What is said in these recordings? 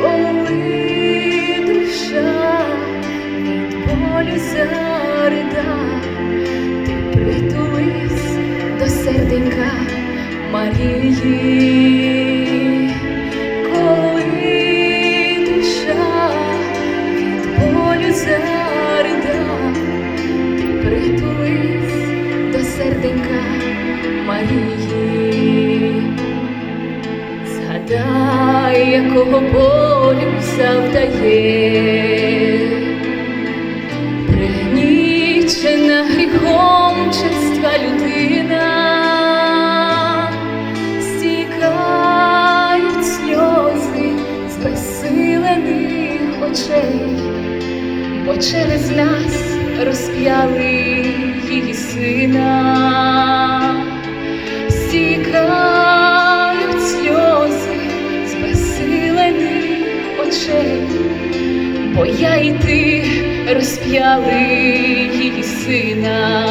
Коли душа від болю зарида, Марії, коли душа від болю зарида, ти притулись до серденька Марії, згадай, якого болю завдає, очей, бо через нас розп'яли її сина, стікають сльози з безсилених очей, бо я і ти розп'яли її сина.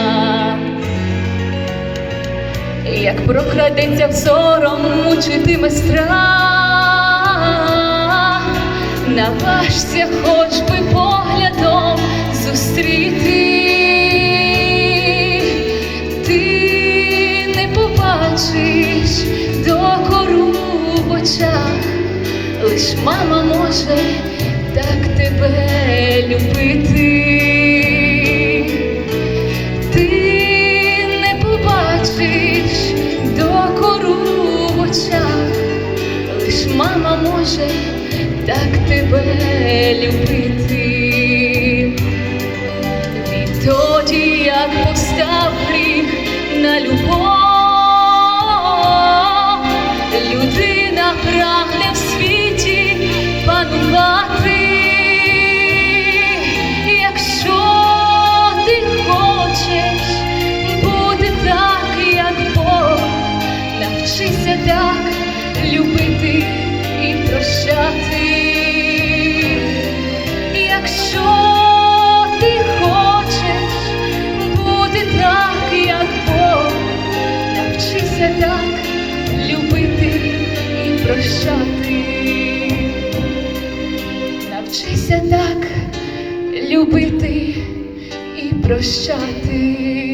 Як прокрадеться взором, мучитиме страх, наважся хоч би поглядом зустріти, ти не побачиш докору в очах, лиш мама може так тебе любити. Мама може так тебе любити. Відтоді, як постав гріх на любов, людина прагне в світі панувати. Якщо ти хочеш бути так, як Бог, навчися так любити Навчися так любити і прощати.